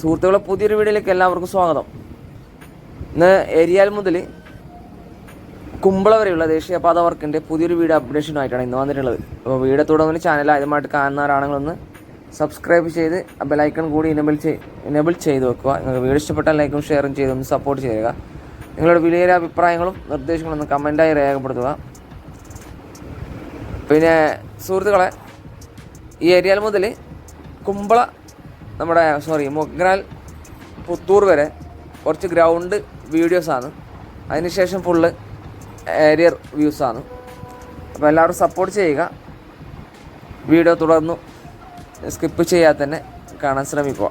സുഹൃത്തുക്കളെ പുതിയൊരു വീഡിയോയിലേക്ക് എല്ലാവർക്കും സ്വാഗതം. ഇന്ന് ഏരിയാൽ മുതൽ കുമ്പള വരെയുള്ള ദേശീയപാത വർക്കിന്റെ പുതിയൊരു വീഡിയോ അപ്ഡേഷനുമായിട്ടാണ് ഇന്ന് വന്നിട്ടുള്ളത്. അപ്പോൾ വീഡിയോ തുടങ്ങുന്ന ചാനൽ ആദ്യമായിട്ട് കാണുന്നവരാണെങ്കിലൊന്ന് സബ്സ്ക്രൈബ് ചെയ്ത് ബെലൈക്കൺ കൂടി ഇനബിൾ ചെയ് ഇനബിൾ ചെയ്ത് വെക്കുക. നിങ്ങൾക്ക് വീഡിയോ ഇഷ്ടപ്പെട്ടാൽ ലൈക്കും ഷെയറും ചെയ്ത് ഒന്ന് സപ്പോർട്ട് ചെയ്യുക. നിങ്ങളുടെ വിലയേറെ അഭിപ്രായങ്ങളും നിർദ്ദേശങ്ങളും ഒന്ന് കമന്റായി രേഖപ്പെടുത്തുക. പിന്നെ സുഹൃത്തുക്കളെ ഈ ഏരിയയിൽ മുതൽ കുമ്പള നമ്മുടെ സോറി മൊഗ്രാൽ പുത്തൂർ വരെ കുറച്ച് ഗ്രൗണ്ട് വീഡിയോസാണ് അതിനുശേഷം ഫുള്ള് ഏരിയർ വ്യൂസാണ് അപ്പോൾ എല്ലാവരും സപ്പോർട്ട് ചെയ്യുക. വീഡിയോ തുടർന്നു. സ്കിപ്പ് ചെയ്യാതെ തന്നെ കാണാൻ ശ്രമിക്കുക.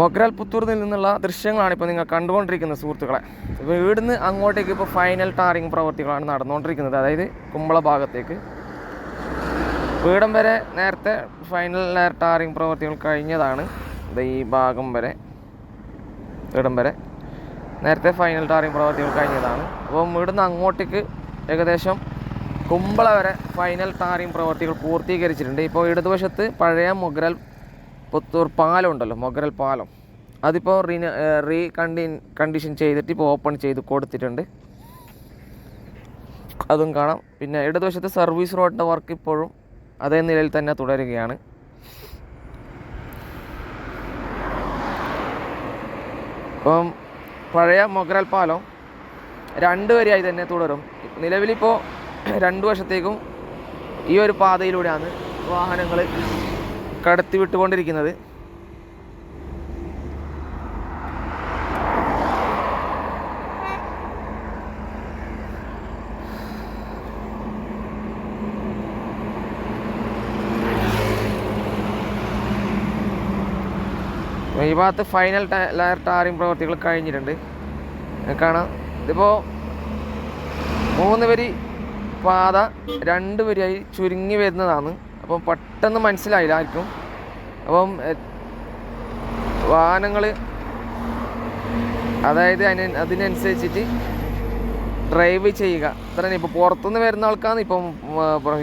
മൊഗ്രാൽ പുത്തൂരിൽ നിന്നുള്ള ദൃശ്യങ്ങളാണ് ഇപ്പോൾ നിങ്ങൾ കണ്ടുകൊണ്ടിരിക്കുന്നത് സുഹൃത്തുക്കളെ. ഇപ്പോൾ അങ്ങോട്ടേക്ക് ഇപ്പോൾ ഫൈനൽ ടാറിങ് പ്രവർത്തികളാണ് നടന്നുകൊണ്ടിരിക്കുന്നത്. അതായത് കുമ്പള ഭാഗത്തേക്ക്. വീടം വരെ നേരത്തെ ഫൈനൽ ലെയർ ടാറിങ് പ്രവർത്തികൾ കഴിഞ്ഞതാണ്. ഈ ഭാഗം വരെ വീടം വരെ നേരത്തെ ഫൈനൽ ടാറിങ് പ്രവർത്തികൾ കഴിഞ്ഞതാണ്. അപ്പം ഇവിടുന്ന് അങ്ങോട്ടേക്ക് ഏകദേശം കുമ്പള വരെ ഫൈനൽ ടാറിങ് പ്രവർത്തികൾ പൂർത്തീകരിച്ചിട്ടുണ്ട്. ഇപ്പോൾ ഇടതുവശത്ത് പഴയ മൊഗ്രൽ പുത്തൂർ പാലം ഉണ്ടല്ലോ മൊഗരൽ പാലം. അതിപ്പോൾ റീന റീ കണ്ടി കണ്ടീഷൻ ചെയ്തിട്ട് ഇപ്പോൾ ഓപ്പൺ ചെയ്ത് കൊടുത്തിട്ടുണ്ട്. അതും കാണാം. പിന്നെ ഇടതുവശത്ത് സർവീസ് റോഡിന്റെ വർക്ക് ഇപ്പോഴും അതേ നിലയിൽ തന്നെ തുടരുകയാണ്. ഇപ്പം പഴയ മൊഗ്രൽ പാലം രണ്ട് വരിയായി തന്നെ തുടരും. നിലവിലിപ്പോൾ രണ്ട് വശത്തേക്കും ഈ ഒരു പാതയിലൂടെയാണ് വാഹനങ്ങൾ കടത്തി വിട്ടുകൊണ്ടിരിക്കുന്നത്. ഈ ഭാഗത്ത് ഫൈനൽ ലെയർ ടാറിങ് പ്രവൃത്തികൾ കഴിഞ്ഞിട്ടുണ്ട്. കാണാം. ഇതിപ്പോൾ മൂന്ന് വരി പാത രണ്ട് വരിയായി ചുരുങ്ങി വരുന്നതാണ്. അപ്പം പെട്ടെന്ന് മനസ്സിലായില്ല ആർക്കും അപ്പം വാഹനങ്ങൾ അതായത് അതിന് അതിനനുസരിച്ചിട്ട് ഡ്രൈവ് ചെയ്യുക. അത്രയാണ് ഇപ്പോൾ പുറത്തുനിന്ന് വരുന്ന ആൾക്കാണ് ഇപ്പം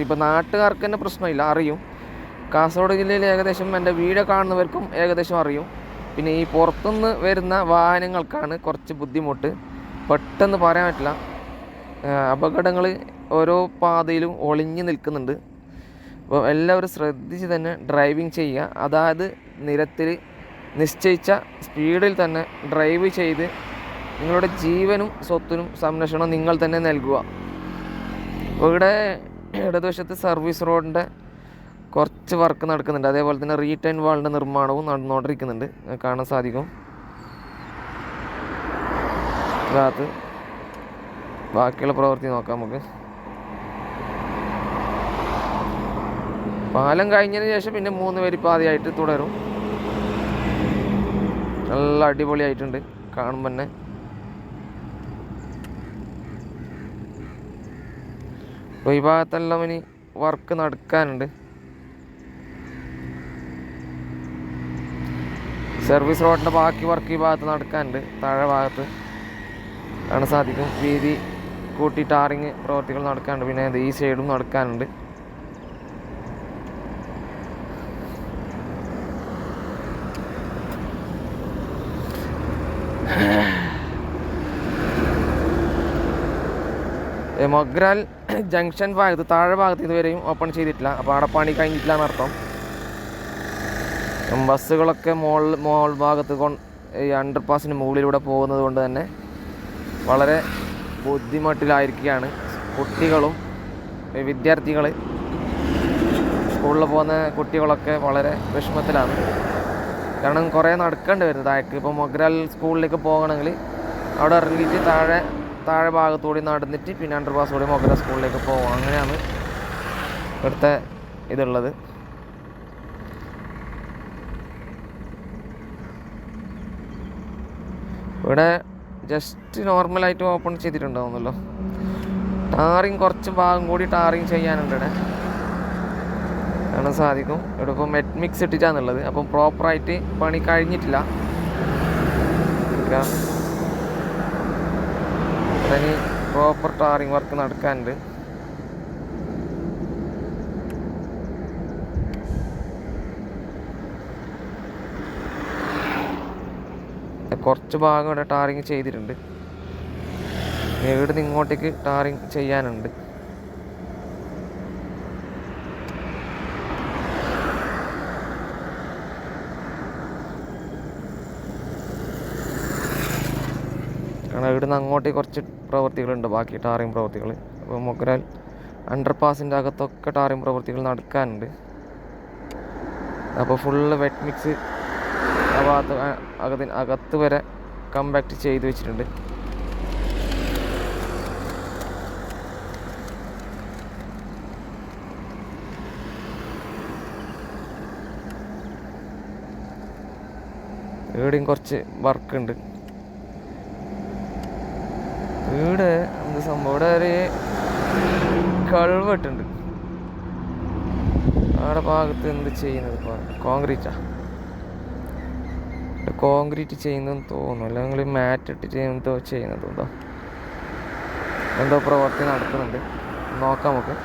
ഇപ്പം നാട്ടുകാർക്ക് തന്നെ പ്രശ്നമില്ല. അറിയും. കാസർഗോഡ് ജില്ലയിൽ ഏകദേശം എന്റെ വീട് കാണുന്നവർക്കും ഏകദേശം അറിയും. പിന്നെ ഈ പുറത്തുനിന്ന് വരുന്ന വാഹനങ്ങൾക്കാണ് കുറച്ച് ബുദ്ധിമുട്ട്. പെട്ടെന്ന് പറയാൻ പറ്റില്ല. അപകടങ്ങൾ ഓരോ പാതയിലും ഒളിഞ്ഞു നിൽക്കുന്നുണ്ട്. അപ്പോൾ എല്ലാവരും ശ്രദ്ധിച്ച് തന്നെ ഡ്രൈവിംഗ് ചെയ്യുക. അതായത് നിരത്തിൽ നിശ്ചയിച്ച സ്പീഡിൽ തന്നെ ഡ്രൈവ് ചെയ്ത് നിങ്ങളുടെ ജീവനും സ്വത്തിനും സംരക്ഷണം നിങ്ങൾ തന്നെ നൽകുക. അപ്പോൾ ഇവിടെ ഇടതുവശത്ത് സർവീസ് റോഡിന്റെ കുറച്ച് വർക്ക് നടക്കുന്നുണ്ട്. അതേപോലെ തന്നെ റീടൈൻ വാളിന്റെ നിർമ്മാണവും നടന്നുകൊണ്ടിരിക്കുന്നുണ്ട്. കാണാൻ സാധിക്കും. ഭാഗത്ത് ബാക്കിയുള്ള പ്രവൃത്തി നോക്കാം നമുക്ക്. പാലം കഴിഞ്ഞതിന് ശേഷം പിന്നെ മൂന്ന് പേര് പാതയായിട്ട് തുടരും. നല്ല അടിപൊളിയായിട്ടുണ്ട് കാണുമ്പോൾ തന്നെ. അപ്പോൾ ഈ ഭാഗത്തെല്ലാം ഇനി വർക്ക് നടക്കാനുണ്ട്. സർവീസ് റോഡിന്റെ ബാക്കി വർക്ക് ഈ ഭാഗത്ത് നടക്കാനുണ്ട്. താഴെ ഭാഗത്ത് കാണാൻ സാധിക്കും. വീതി കൂട്ടി ടാറിങ് പ്രവർത്തികൾ നടക്കാനുണ്ട്. പിന്നെ ഈ സൈഡും നടക്കാനുണ്ട്. മൊഗ്രാൽ ജംഗ്ഷൻ ഭാഗത്ത് താഴെ ഭാഗത്ത് ഇതുവരെയും ഓപ്പൺ ചെയ്തിട്ടില്ല. അപ്പോൾ അവിടെ പണി കഴിഞ്ഞിട്ടില്ല എന്നർത്ഥം ബസ്സുകളൊക്കെ മോൾ മോൾ ഭാഗത്ത് കൊ ഈ അണ്ടർ പാസിന് മുകളിലൂടെ പോകുന്നത് കൊണ്ട് തന്നെ വളരെ ബുദ്ധിമുട്ടിലായിരിക്കുകയാണ്. കുട്ടികളും വിദ്യാർത്ഥികൾ സ്കൂളിൽ പോകുന്ന കുട്ടികളൊക്കെ വളരെ വിഷമത്തിലാണ്. കാരണം കുറേ നടക്കേണ്ടി വരും. താഴേക്ക് ഇപ്പോൾ മൊഗ്രാൽ സ്കൂളിലേക്ക് പോകണമെങ്കിൽ അവിടെ ഇറങ്ങിയിട്ട് താഴെ താഴെ ഭാഗത്തുകൂടി നടന്നിട്ട് പിന്നെ അണ്ടർ പാസ് കൂടി മൊഗ്ര സ്കൂളിലേക്ക് പോകും അങ്ങനെയാണ് ഇവിടുത്തെ ഇതുള്ളത്. ഇവിടെ ജസ്റ്റ് നോർമലായിട്ട് ഓപ്പൺ ചെയ്തിട്ടുണ്ടാവുന്നല്ലോ ടാറിങ് കുറച്ച് ഭാഗം കൂടി ടാറിങ് ചെയ്യാനുണ്ട് ഇവിടെ. കാണാൻ സാധിക്കും. ഇവിടെ ഇപ്പോൾ മെറ്റ് മിക്സ് ഇട്ടിട്ടാന്നുള്ളത് അപ്പം പ്രോപ്പറായിട്ട് പണി കഴിഞ്ഞിട്ടില്ല. ഇനി പ്രോപ്പർ ടാറിങ് വർക്ക് നടക്കാനുണ്ട്. കുറച്ച് ഭാഗം ഇവിടെ ടാറിങ് ചെയ്തിട്ടുണ്ട്. ഇവിടെ നിന്ന് ഇങ്ങോട്ടേക്ക് ടാറിങ് ചെയ്യാനുണ്ട്. കാരണം ഇവിടുന്ന് അങ്ങോട്ട് കുറച്ച് പ്രവൃത്തികളുണ്ട് ബാക്കി ടാറിങ് പ്രവൃത്തികൾ അപ്പോൾ മൊഗ്രാൽ അണ്ടർ പാസിന്റെ അകത്തൊക്കെ ടാറിങ് പ്രവൃത്തികൾ നടക്കാനുണ്ട്. അപ്പോൾ ഫുള്ള് വെറ്റ് മിക്സ് ആ ഭാഗത്ത് അകത്തിന് അകത്ത് വരെ കമ്പാക്ട് ചെയ്ത് വെച്ചിട്ടുണ്ട്. ഇവിടെയും കുറച്ച് വർക്ക് ഉണ്ട്. ഇവിടെ എന്ത് സംഭവം? ഇവിടെ ഒരു അവിടെ ഭാഗത്ത് എന്ത് ചെയ്യുന്നത് കോൺക്രീറ്റാ? കോൺക്രീറ്റ് ചെയ്യുന്നതെന്ന് തോന്നുന്നു. അല്ലെങ്കിൽ മാറ്റ് ഇട്ടിട്ട് എന്തോ ചെയ്യുന്നത് എന്തോ? എന്തോ പ്രവർത്തി നടക്കുന്നുണ്ട്. നോക്കാം നമുക്ക്.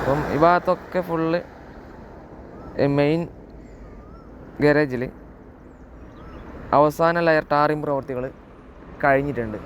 അപ്പം ഈ ഭാഗത്തൊക്കെ ഫുള്ള് മെയിൻ ഗാരേജിൽ അവസാന ലെയർ ടാറിംഗ് പ്രവർത്തികൾ കഴിഞ്ഞിട്ടുണ്ട്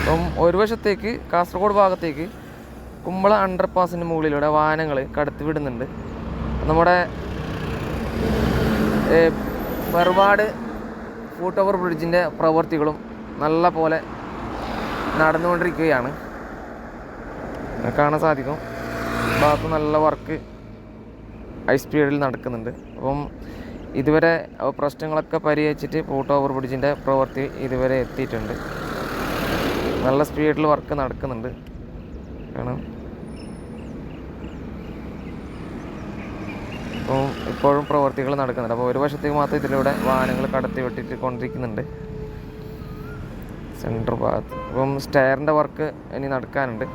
അപ്പം ഒരു വശത്തേക്ക് കാസർഗോഡ് ഭാഗത്തേക്ക് കുമ്പള അണ്ടർപാസിന് മുകളിലൂടെ വാഹനങ്ങൾ കടത്തിവിടുന്നുണ്ട് നമ്മുടെ പെർവാട് ഫൂട്ട് ഓവർ ബ്രിഡ്ജിന്റെ പ്രവൃത്തികളും നല്ല പോലെ നടന്നുകൊണ്ടിരിക്കുകയാണ്. കാണാൻ സാധിക്കും. ഭാഗത്ത് നല്ല വർക്ക് ഹൈ സ്പീഡിൽ നടക്കുന്നുണ്ട്. അപ്പം ഇതുവരെ പ്രശ്നങ്ങളൊക്കെ പരിഹരിച്ചിട്ട് ഫൂട്ട് ഓവർ ബ്രിഡ്ജിന്റെ പ്രവൃത്തി ഇതുവരെ എത്തിയിട്ടുണ്ട്. നല്ല സ്പീഡിൽ വർക്ക് നടക്കുന്നുണ്ട്. കാരണം അപ്പോൾ ഇപ്പോഴും പ്രവർത്തികൾ നടക്കുന്നുണ്ട്. അപ്പോൾ ഒരു വശത്തേക്ക് മാത്രം ഇതിലൂടെ വാഹനങ്ങൾ കടത്തി വെട്ടിട്ട് കൊണ്ടിരിക്കുന്നുണ്ട്. സെൻട്രൽ ഭാഗത്ത്. അപ്പം സ്റ്റെയറിന്റെ വർക്ക് ഇനി നടക്കാനുണ്ട്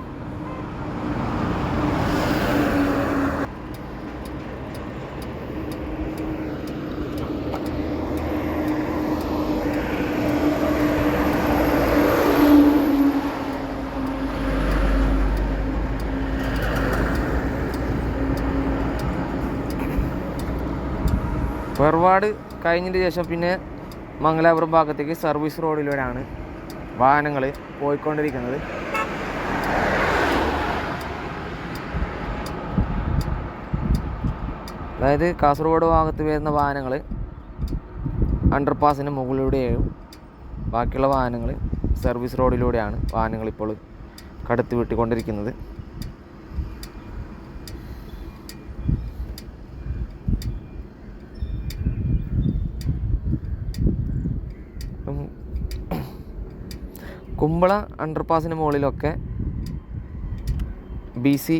പെർവാട് കഴിഞ്ഞതിന് ശേഷം പിന്നെ മംഗലാപുരം ഭാഗത്തേക്ക് സർവീസ് റോഡിലൂടെയാണ് വാഹനങ്ങൾ പോയിക്കൊണ്ടിരിക്കുന്നത്. അതായത് കാസർഗോഡ് ഭാഗത്ത് വരുന്ന വാഹനങ്ങൾ അണ്ടർപാസിന് മുകളിലൂടെയും ബാക്കിയുള്ള വാഹനങ്ങൾ സർവീസ് റോഡിലൂടെയാണ് വാഹനങ്ങൾ ഇപ്പോൾ കടത്തി വിട്ടുകൊണ്ടിരിക്കുന്നത് ഇപ്പം കുമ്പള അണ്ടർപാസിന് മുകളിലൊക്കെ ബി സി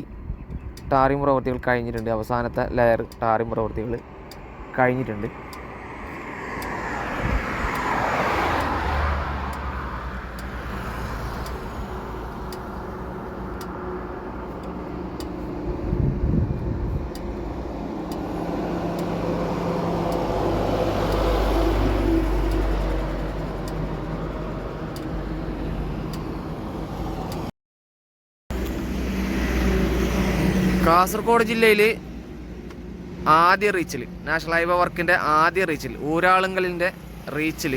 ടാറിംഗ് പ്രവൃത്തികൾ കഴിഞ്ഞിട്ടുണ്ട്. അവസാനത്തെ ലെയർ ടാറിംഗ് പ്രവൃത്തികൾ കഴിഞ്ഞിട്ടുണ്ട്. കാസർഗോഡ് ജില്ലയിൽ ആദ്യ റീച്ചിൽ നാഷണൽ ഹൈവേ വർക്കിന്റെ ആദ്യ റീച്ചിൽ ഊരാളുങ്കലിന്റെ റീച്ചിൽ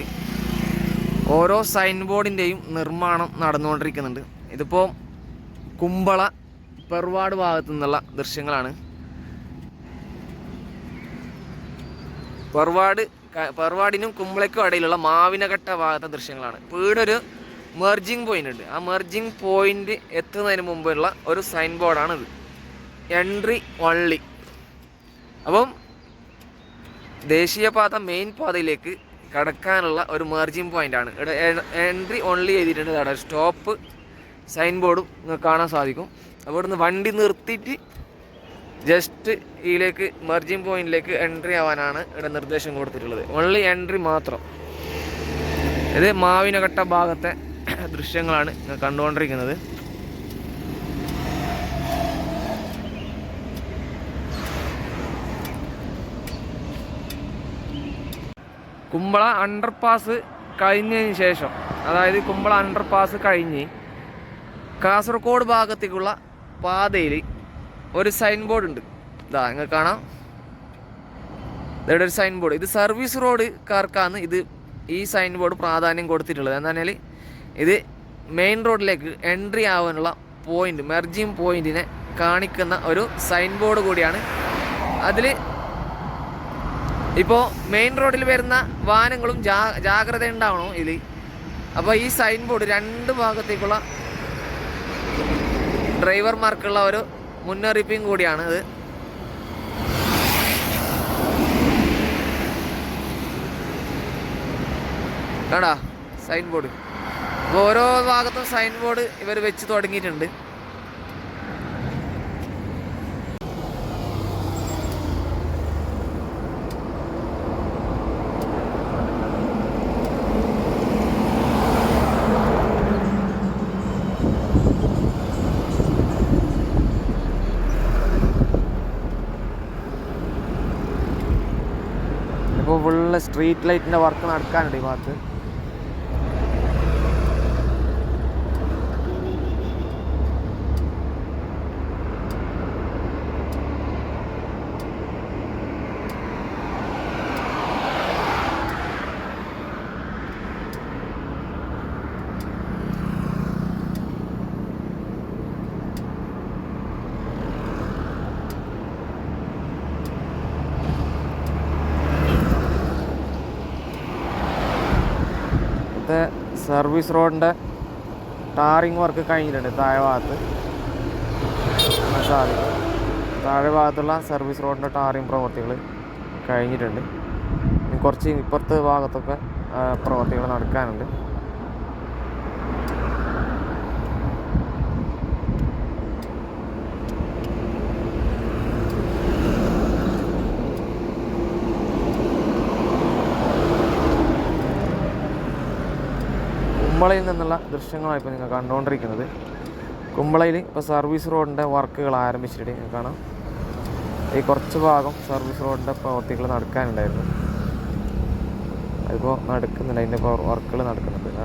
ഓരോ സൈൻ ബോർഡിന്റെയും നിർമ്മാണം നടന്നുകൊണ്ടിരിക്കുന്നുണ്ട്. ഇതിപ്പോൾ കുമ്പള പെർവാട് ഭാഗത്തു നിന്നുള്ള ദൃശ്യങ്ങളാണ്. പെർവാട് പെർവാടിനും കുമ്പളയ്ക്കും ഇടയിലുള്ള മാവിനഘട്ട ഭാഗത്തെ ദൃശ്യങ്ങളാണ്. വീടൊരു മെർജിങ് പോയിന്റ് ഉണ്ട്. ആ മെർജിങ് പോയിന്റ് എത്തുന്നതിന് മുമ്പുള്ള ഒരു സൈൻ ബോർഡാണിത് എൻട്രി ഓൺലി അപ്പം ദേശീയപാത മെയിൻ പാതയിലേക്ക് കടക്കാനുള്ള ഒരു മെർജിങ് ആണ്. ഇവിടെ എൻട്രി ഓൺലി ചെയ്തിട്ടുണ്ട് അവിടെ സ്റ്റോപ്പ് സൈൻ ബോർഡും കാണാൻ സാധിക്കും. അപ്പോൾ ഇവിടുന്ന് വണ്ടി നിർത്തിയിട്ട് ജസ്റ്റ് ഇതിലേക്ക് മെർജിങ് പോയിന്റിലേക്ക് എൻട്രി ആവാനാണ് ഇവിടെ നിർദ്ദേശം കൊടുത്തിട്ടുള്ളത്. ഓൺലി എൻട്രി മാത്രം. ഇത് മാവിനഘട്ട ഭാഗത്തെ ദൃശ്യങ്ങളാണ് കണ്ടുകൊണ്ടിരിക്കുന്നത്. കുമ്പള അണ്ടർ പാസ് കഴിഞ്ഞതിന് ശേഷം അതായത് കുമ്പള അണ്ടർ പാസ് കഴിഞ്ഞ് കാസർഗോഡ് ഭാഗത്തേക്കുള്ള പാതയിൽ ഒരു സൈൻ ബോർഡ് ഉണ്ട്. ഇതാ നിങ്ങൾ കാണാം. ഇവിടെ ഒരു സൈൻ ബോർഡ് ഇത് സർവീസ് റോഡുകാർക്കാണ് ഇത് ഈ സൈൻ ബോർഡ് പ്രാധാന്യം കൊടുത്തിട്ടുള്ളത്. എന്താ പറഞ്ഞാൽ ഇത് മെയിൻ റോഡിലേക്ക് എൻട്രി ആവാനുള്ള പോയിന്റ് മെർജിങ് പോയിന്റിനെ കാണിക്കുന്ന ഒരു സൈൻ ബോർഡ് കൂടിയാണ്. അതിൽ ഇപ്പോൾ മെയിൻ റോഡിൽ വരുന്ന വാഹനങ്ങളും ജാ ജാഗ്രത ഉണ്ടാവണം ഇതിൽ അപ്പോൾ ഈ സൈൻ ബോർഡ് രണ്ട് ഭാഗത്തേക്കുള്ള ഡ്രൈവർമാർക്കുള്ള ഒരു മുന്നറിയിപ്പും കൂടിയാണ് ഇത്. കണ്ടാ? സൈൻ ബോർഡ് ഓരോ ഭാഗത്തും സൈൻ ബോർഡ് ഇവർ വെച്ച് തുടങ്ങിയിട്ടുണ്ട്. ഇപ്പോൾ ഫുള്ള് സ്ട്രീറ്റ് ലൈറ്റിന്റെ വർക്ക് നടക്കാനുണ്ട് ഈ ഭാഗത്ത് ഇവിടുത്തെ സർവീസ് റോഡിന്റെ ടാറിങ് വർക്ക് കഴിഞ്ഞിട്ടുണ്ട് താഴെ ഭാഗത്ത്. സാധിക്കും താഴെ ഭാഗത്തുള്ള സർവീസ് റോഡിന്റെ ടാറിങ് പ്രവർത്തികൾ കഴിഞ്ഞിട്ടുണ്ട്. കുറച്ച് ഇപ്പുറത്തെ ഭാഗത്തൊക്കെ പ്രവൃത്തികൾ നടക്കാനുണ്ട്. കുമ്പളയിൽ നിന്നുള്ള ദൃശ്യങ്ങളാണ് ഇപ്പോൾ നിങ്ങൾ കണ്ടുകൊണ്ടിരിക്കുന്നത്. കുമ്പളയിൽ ഇപ്പോൾ സർവീസ് റോഡിന്റെ വർക്കുകൾ ആരംഭിച്ചിട്ട് നിങ്ങൾ കാണാം. ഈ കുറച്ച് ഭാഗം സർവീസ് റോഡിന്റെ പ്രവർത്തികൾ നടക്കാനുണ്ടായിരുന്നു. അതിപ്പോൾ നടക്കുന്നുണ്ട് അതിന്റെ വർക്കുകൾ നടക്കുന്നുണ്ട്.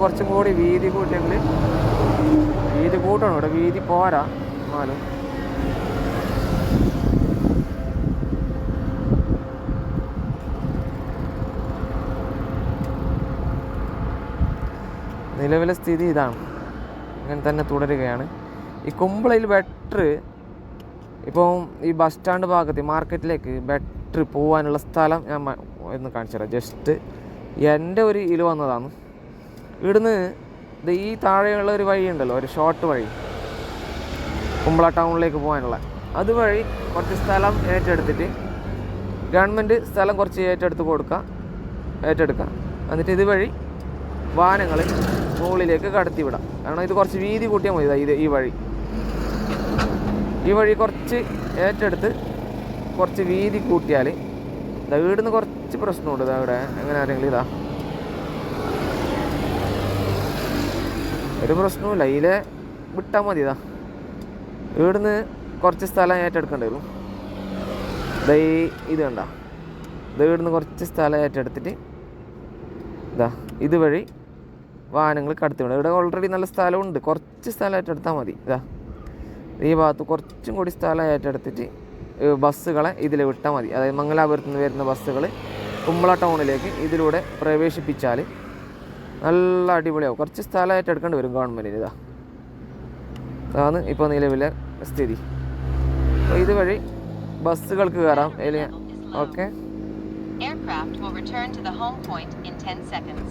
കുറച്ചും കൂടി വീതി കൂട്ടിയെങ്കിൽ വീതി കൂട്ടണം ഇവിടെ വീതി പോരാ എന്നാലും. നിലവിലെ സ്ഥിതി ഇതാണ്. ഇങ്ങനെ തന്നെ തുടരുകയാണ്. ഈ കുമ്പളയിൽ ബെറ്റർ ഇപ്പം ഈ ബസ് സ്റ്റാൻഡ് ഭാഗത്ത് മാർക്കറ്റിലേക്ക് ബെറ്റർ പോകാനുള്ള സ്ഥലം ഞാൻ ഒന്ന് കാണിച്ചു തരാം ജസ്റ്റ് എന്റെ ഒരു ഇതിൽ വന്നതാണ്. ഇവിടുന്ന് ഇത് ഈ താഴെയുള്ള ഒരു വഴി ഉണ്ടല്ലോ ഒരു ഷോർട്ട് വഴി. കുമ്പള ടൗണിലേക്ക് പോകാനുള്ള. അതുവഴി കുറച്ച് സ്ഥലം ഏറ്റെടുത്തിട്ട് ഗവൺമെന്റ് സ്ഥലം കുറച്ച് ഏറ്റെടുത്ത് കൊടുക്കുക ഏറ്റെടുക്കുക എന്നിട്ട് ഇതുവഴി വാഹനങ്ങൾ മുകളിലേക്ക് കടത്തി വിടാം. കാരണം ഇത് കുറച്ച് വീതി കൂട്ടിയാൽ മതി ഇത് ഈ വഴി. ഈ വഴി കുറച്ച് ഏറ്റെടുത്ത് കുറച്ച് വീതി കൂട്ടിയാൽ ഇതാ വീടിന് കുറച്ച് പ്രശ്നമുണ്ട് ഇതാ ഇവിടെ എങ്ങനെ ആരെങ്കിലും ഇതാ. ഒരു പ്രശ്നവുമില്ല. ഇതിലെ വിട്ടാൽ മതി ഇതാ. ഇവിടുന്ന് കുറച്ച് സ്ഥലം ഏറ്റെടുക്കേണ്ടി വരും ഇതാ ഈ ഇത് കണ്ട. ഇത് ഇവിടുന്ന് കുറച്ച് സ്ഥലം ഏറ്റെടുത്തിട്ട് ഇതാ ഇതുവഴി വാഹനങ്ങൾ കടത്തി വിടാം ഇവിടെ ഓൾറെഡി നല്ല സ്ഥലമുണ്ട്. കുറച്ച് സ്ഥലം ഏറ്റെടുത്താൽ മതി. ഇതാ ഈ ഭാഗത്ത് കുറച്ചും കൂടി സ്ഥലം ഏറ്റെടുത്തിട്ട് ബസ്സുകളെ ഇതിൽ വിട്ടാൽ മതി. അതായത് മംഗലാപുരത്ത് നിന്ന് വരുന്ന ബസ്സുകൾ കുമ്പള ടൗണിലേക്ക് ഇതിലൂടെ പ്രവേശിപ്പിച്ചാൽ നല്ല അടിപൊളിയാവും. കുറച്ച് സ്ഥലമായിട്ട് എടുക്കേണ്ടി വരും ഗവൺമെന്റിന് ഇതാ. അതാണ് ഇപ്പോൾ നിലവിലെ സ്ഥിതി. അപ്പോൾ ഇതുവഴി ബസ്സുകൾക്ക് കയറാം. ഏലിയ okay. Aircraft will return to the home point in 10 seconds.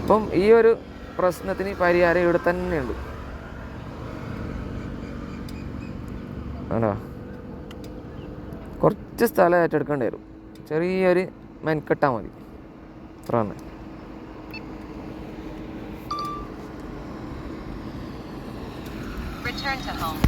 അപ്പം ഈ ഒരു പ്രശ്നത്തിന് പരിഹാരം ഇവിടെ തന്നെയുണ്ട്. ആണോ? കുറച്ച് സ്ഥലം ഏറ്റെടുക്കേണ്ടി വരും. ചെറിയൊരു മെൻകെട്ടാൽ മതി. അത്ര തന്നെ Return to home.